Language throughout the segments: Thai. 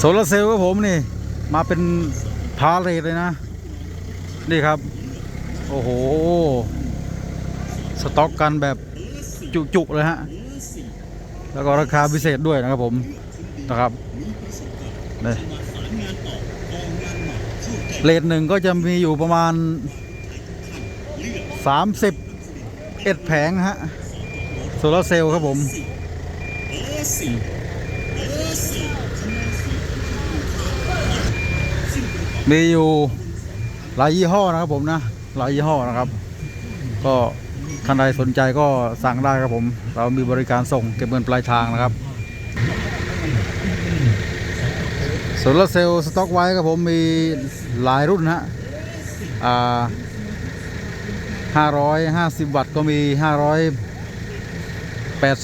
โซลาร์เซลล์ครับผมนี่ มาเป็นพาเลทเลยนะ นี่ครับ โอ้โห สต็อกกันแบบจุๆเลยฮะ แล้วก็ราคาพิเศษด้วยนะครับผมนะครับนี่เลทหนึ่งก็จะมีอยู่ประมาณ 30เอ็ดแผงฮะโซลาร์เซลล์ครับผม มีอยู่หลายยี่ห้อนะครับผมนะหลายยี่ห้อนะครับ ก็ท่านใดสนใจก็สั่งได้ครับผม เรามีบริการส่งเก็บเงินปลายทางนะครับโซลาเซลล์สต็อกไว้ครับผมมีหลายรุ่นฮะอ่า550วัตต์ก็มี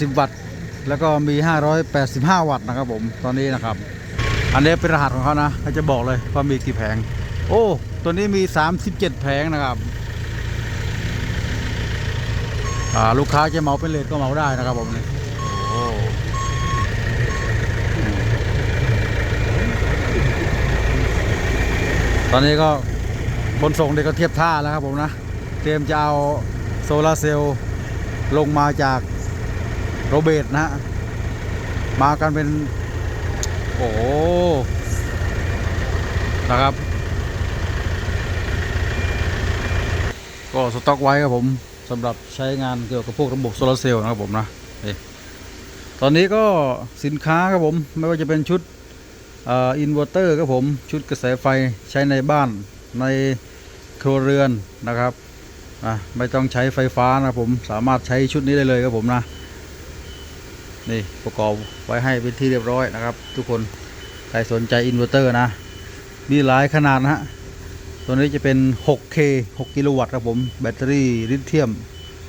580วัตต์ แล้วก็มี585วัตต์นะครับผมตอนนี้นะครับ อันนี้เป็นรหัสของเขานะเขาจะบอกเลยว่ามีกี่แผง โอ้ ตัวนี้มี 37 แผงนะครับอ่าลูกค้าจะเมาเป็นเลทก็เมาได้นะครับผมนี่ตอนนี้ก็บนส่งเด็กก็เทียบท่าแล้วครับผมนะ เตรียมจะเอาโซลาร์เซลล์ลงมาจากโรเบตนะฮะมากันเป็น โอ้นะครับ ก็สต็อกไว้ครับผมสำหรับใช้งานเกี่ยวกับพวกระบบโซลาเซลล์นะครับผมนะตอนนี้ก็สินค้าครับผมไม่ว่าจะเป็นชุดอินเวอร์เตอร์ครับผมชุดกระแสไฟใช้ในบ้านในครัวเรือนนะครับไม่ต้องใช้ไฟฟ้านะครับผมสามารถใช้ชุดนี้ได้เลยครับผมนะ นี่ประกอบไว้ให้เป็นที่เรียบร้อยนะครับ ทุกคนใครสนใจอินเวอร์เตอร์นะ มีหลายขนาดนะฮะตัวนี้จะเป็น 6K 6 กิโลวัตต์ครับผม แบตเตอรี่ลิเธียม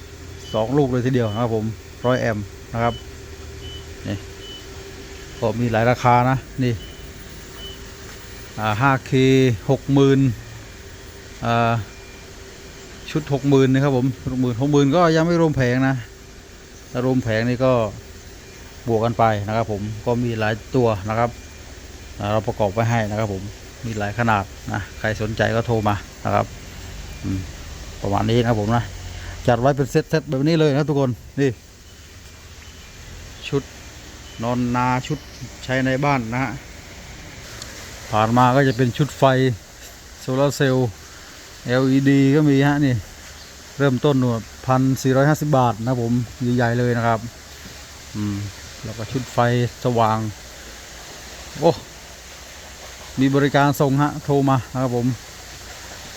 2 ลูกเลยทีเดียวนะครับผม100แอมป์นะครับนี่ก็มีหลายราคานะนี่อ่า 5K 60,000อ่าชุด 60,000นะครับผม60,000 60,000 ก็ยังไม่รวมแผงนะถ้ารวมแผงนี่ก็ บวกกันไปนะครับผมก็มีหลายตัวนะครับ เราประกอบไว้ให้นะครับผมมีหลายขนาดนะใครสนใจก็โทรมานะครับประมาณนี้นะผมนะจัดไว้เป็นเซตเซตแบบนี้เลยนะทุกคนนี่ ชุดนอนนาชุดใช้ในบ้านนะฮะผ่านมาก็จะเป็นชุดไฟโซลาเซลล์ LED ก็มีฮะนี่ เริ่มต้นหนวดพันสี่ร้อยห้าสิบบาทนะผม ใหญ่ ๆ เลยนะครับ อืม แล้วก็ชุดไฟสว่าง โอ้ มีบริการส่งฮะ โทรมานะครับผม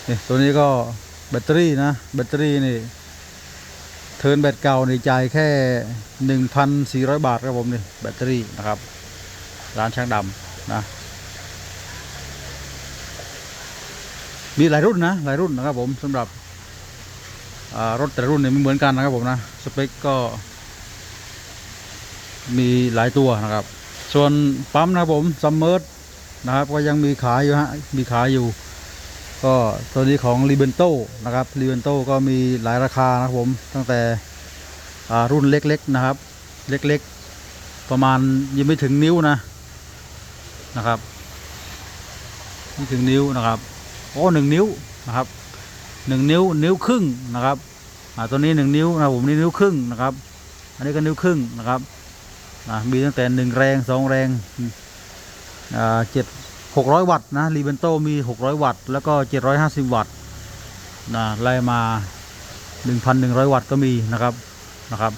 นี่ตัวนี้ก็แบตเตอรี่นะ แบตเตอรี่นี่ เทินแบตเก่าในจ่ายแค่หนึ่งพันสี่ร้อยบาทครับผมนี่แบตเตอรี่นะครับ ร้านช่างดำนะ มีหลายรุ่นนะ หลายรุ่นนะครับผมสำหรับรถแต่รุ่นเนี่ยไม่เหมือนกันนะครับผมนะ สเปคก็ มีหลายตัวนะครับ ส่วนปั๊มนะครับผมซัมเมอร์นะครับ ก็ยังมีขายอยู่ฮะมีขายอยู่ ก็ตัวนี้ของ r i b e n t o นะครับ r i b e n t o ก็มีหลายราคานะครับผมตั้งแต่อ่ารุ่นเล็กๆนะครับ เล็กๆ ประมาณยังไม่ถึงนิ้วนะนะครับไม่ถึงนิ้วนะครับโอ้หนึ่งนิ้วนะครับหนึ่งนิ้วนิ้วครึ่งนะครับอ่าตัวนี้หนึ่งนิ้วนะผมนี่นิ้วครึ่งนะครับ อันนี้ก็นิ้วครึ่งนะครับ นะมีตั้งแต่หนึ่งแรงสองแรงเจ็ดหกร้อยวัตต์นะรีเบนโตมีหกร้อยวัตต์แล้วก็เจ็ดร้อยห้าสิบวัตต์นะไล่มาหนึ่งพันหนึ่งร้อยวัตต์ก็มีนะครับนะครับ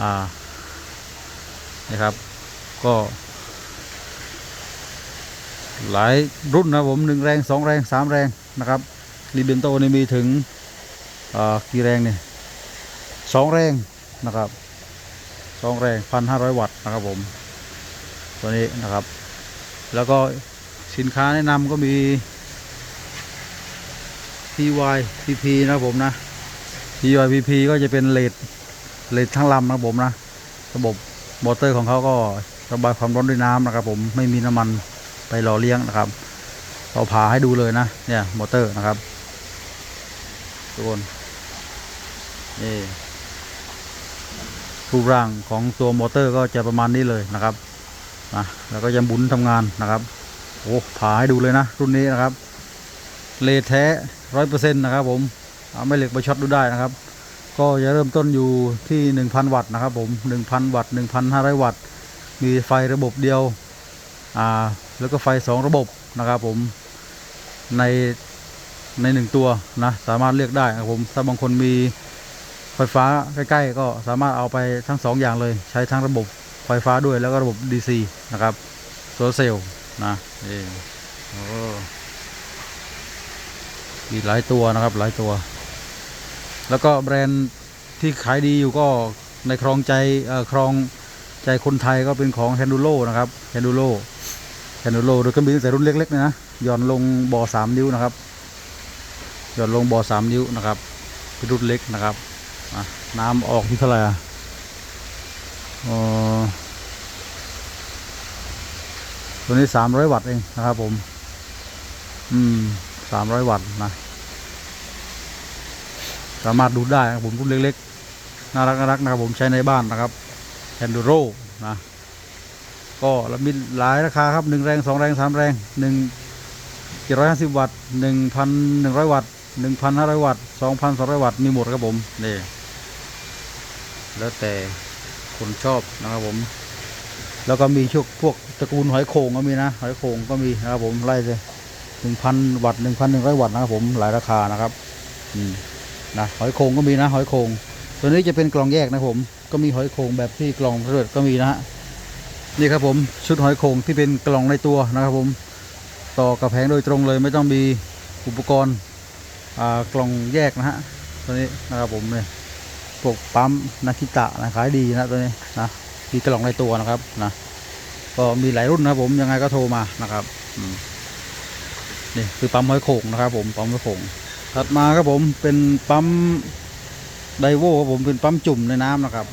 อ่านี่ครับก็หลายรุ่นนะผมหนึ่งแรงสองแรงสามแรงนะครับรีเบนโตนี่มีถึงอ่ากี่แรงเนี่ยสองแรงนะครับ สองแรงพันห้าร้อยวัตต์นะครับผมตัวนี้นะครับ แล้วก็สินค้าแนะนำก็มี PY PP นะครับผมนะ PY PP ก็จะเป็นเลดเลดทั้งลำนะครับผมนะ ระบบมอเตอร์ของเขาก็ระบายความร้อนด้วยน้ำนะครับผมไม่มีน้ำมันไปหล่อเลี้ยงนะครับเราผ่าให้ดูเลยนะ เนี่ยมอเตอร์นะครับ ทุกคนนี่ รูปร่างของตัวมอเตอร์ก็จะประมาณนี้เลยนะครับนะแล้วก็จะหมุนทำงานนะครับโอ้ผ่าให้ดูเลยนะ รุ่นนี้นะครับเลแท้ร้อยเปอร์เซ็นต์นะครับผมเอาไม่เหล็กไปช็อตดูได้นะครับ ก็จะเริ่มต้นอยู่ที่1,000วัตต์นะครับผม1,000วัตต์1,500วัตต์ มีไฟระบบเดียวอ่าแล้วก็ไฟ2ระบบนะครับผมในในหนึ่งตัวนะสามารถเลือกได้นะครับผมถ้าบางคนมี ไฟฟ้าใกล้ๆ ก็สามารถเอาไปทั้งสองอย่างเลย ใช้ทั้งระบบไฟฟ้าด้วยแล้วก็ระบบ DC นะครับโซลเซลล์นะนี่โอ้มีหลายตัวนะครับหลายตัว แล้วก็แบรนด์ที่ขายดีอยู่ก็ในครองใจครองใจคนไทยก็เป็นของ h ฮนดูโ o นะครับ h ฮนดูโ o แฮนดูโ o โดยก็มีตั้งแต่รุ่นเล็กๆนะย่อนลงบ่อสามนิ้วนะครับย่อนลงบ่อสามนิ้วนะครับเป็นรุ่นเล็กนะครับ น้ำออกที่เท่าไหร่อะอ๋อตัวนี้สามร้อยวัตต์เองนะครับผม อืมสามร้อยวัตต์นะ สามารถดูดได้ครับผมรุ่นเล็กๆ น่ารักน่ารักนะครับผมใช้ในบ้านนะครับแอนดูโรนะ ก็แล้วมีหลายราคาครับหนึ่งแรงสองแรงสามแรงหนึ่งเจ็ดร้อยห้าสิบวัตต์หนึ่งพันหนึ่งร้อยวัตต์หนึ่งพันห้าร้อยวัตต์สองพันสองร้อยวัตต์มีหมดครับผมนี่ แล้วแต่คนชอบนะครับผม แล้วก็มีช่วงพวกตระกูลหอยโข่งก็มีนะหอยโข่งก็มีนะครับผมไล่เลยหนึ่งพันวัตต์หนึ่งพันหนึ่งร้อยวัตต์นะครับผมหลายราคานะครับอืมนะหอยโข่งก็มีนะหอยโข่งตัวนี้จะเป็นกล่องแยกนะผมก็มีหอยโข่งแบบที่กล่องเลือดก็มีนะฮะนี่ครับผมชุดหอยโข่งที่เป็นกล่องในตัวนะครับผมต่อกับแผงโดยตรงเลย ไม่ต้องมีอุปกรณ์อ่ากล่องแยกนะฮะตัวนี้นะครับผมเนี่ย พวกปั๊มนาคิตะนะขายดีนะตัวนี้นะมีกล่องในตัวนะครับนะก็มีหลายรุ่นนะผมยังไงก็โทรมานะครับนี่คือปั๊มหอยโขงนะครับ ผมปั๊มหอยโขงถัดมาครับผมเป็นปั๊มไดโวครับผมเป็นปั๊มจุ่มในน้ำนะครับ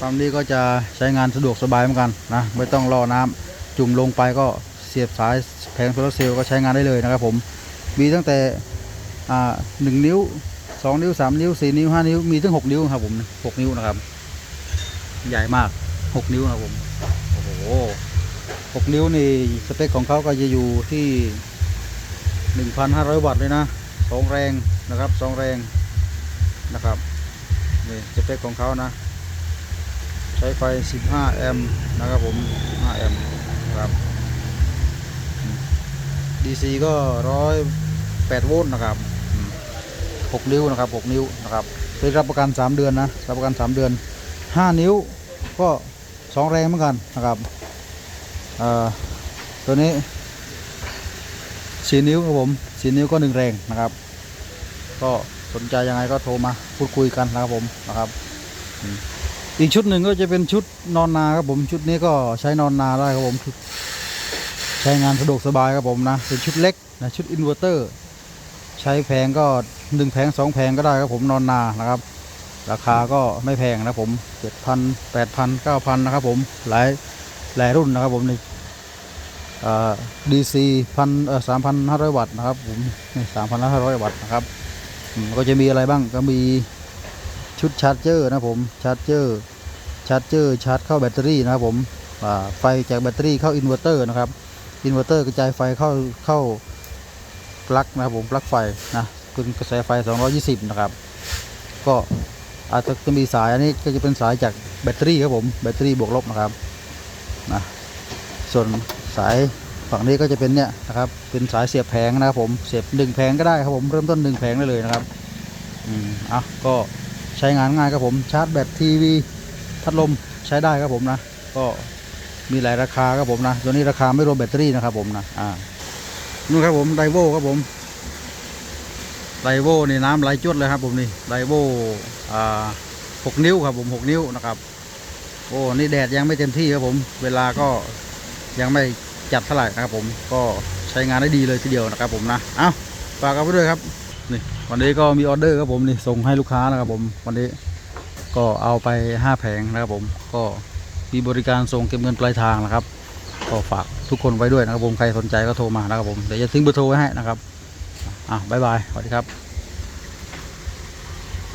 ปั๊มนี้ก็จะใช้งานสะดวกสบายเหมือนกันนะไม่ต้องรอน้ำจุ่มลงไปก็เสียบสายแผงโซลาร์เซลล์ก็ใช้งานได้เลยนะครับผมมีตั้งแต่หนึ่งนิ้ว สองนิ้วสามนิ้วสี่นิ้วห้านิ้วมีถึงหกนิ้วครับผมหกนิ้วนะครับ ใหญ่มากหกนิ้วนะครับผมโอ้โหหกนิ้วนี่สเปคของเขาก็จะอยู่ที่หนึ่งพันห้าร้อยวัตต์เลยนะสองแรงนะครับสองแรงนะครับนี่สเปคของเขานะใช้ไฟ 15 แอมป์นะครับผม 5 แอมป์นะครับ DC ก็ 108 โวลต์นะครับ 6 นิ้วนะครับ 6 นิ้วนะครับเป็นรับประกัน 3 เดือนนะรับประกัน 3 เดือน 5 นิ้วก็ 2 แรงเหมือนกันนะครับตัวนี้ 4 นิ้วครับผม 4 นิ้วก็ 1 แรงนะครับ ก็สนใจยังไงก็โทรมาพูดคุยกันนะครับผมนะครับอีกชุดหนึ่งก็จะเป็นชุดนอนนาครับผมชุดนี้ก็ใช้นอนนาได้ครับผมใช้งานสะดวกสบายครับผมนะเป็นชุดเล็กนะชุดอินเวอร์เตอร์ ใช้แผงก็หนึ่งแผงสองแผงก็ได้ครับผมนอนนานะครับ ราคาก็ไม่แพงนะผมเจ็ดพันแปดพันเก้าพันนะครับผมหลายหลายรุ่นนะครับผมในดีซีพันสามพันห้าร้อยวัตต์นะครับผมนี่สามพันห้าร้อยวัตต์นะครับก็จะมีอะไรบ้างก็มีชุดชาร์จเจอร์นะผมชาร์จเจอร์ชาร์จเจอร์ชาร์จเข้าแบตเตอรี่นะครับผมไฟจากแบตเตอรี่เข้าอินเวอร์เตอร์นะครับอินเวอร์เตอร์กระจายไฟเข้าเข้า ปลั๊กนะครับผมปลั๊กไฟนะเป็นกระแสไฟ 220 นะครับ ก็อาจจะจะมีสายอันนี้ก็จะเป็นสายจากแบตเตอรี่ครับผมแบตเตอรี่บวกลบนะครับนะส่วนสายฝั่งนี้ก็จะเป็นเนี่ยนะครับเป็นสายเสียบแผงนะครับผมเสียบหนึ่งแผงก็ได้ครับผมเริ่มต้นหนึ่งแผงได้เลยนะครับอืมอะก็ใช้งานง่ายครับผมชาร์จแบตทีวีพัดลมใช้ได้ครับผมนะ ก็มีหลายราคาครับผมนะตัวนี้ราคาไม่รวมแบตเตอรี่นะครับผมนะอ่า นู่นครับผมไดโวครับผมไดโวนี่น้ำไหลจวดเลยครับผมนี่ไดโวอ่าหกนิ้วครับผมหกนิ้วนะครับโอ้นี่แดดยังไม่เต็มที่ครับผม เวลาก็ยังไม่จัดเท่าไหร่นะครับผมก็ใช้งานได้ดีเลยทีเดียวนะครับผมนะเอาฝากกันไปด้วยครับนี่วันนี้ก็มีออเดอร์ครับผมนี่ส่งให้ลูกค้านะครับผมวันนี้ก็เอาไปห้าแผงนะครับผมก็มีบริการส่งเก็บเงินปลายทางนะครับ ก็ฝาก ทุกคนไว้ด้วยนะครับผมใครสนใจก็โทรมานะครับผมเดี๋ยวจะทิ้งเบอร์โทรไว้ให้นะครับอะบ๊ายบายสวัสดีครับ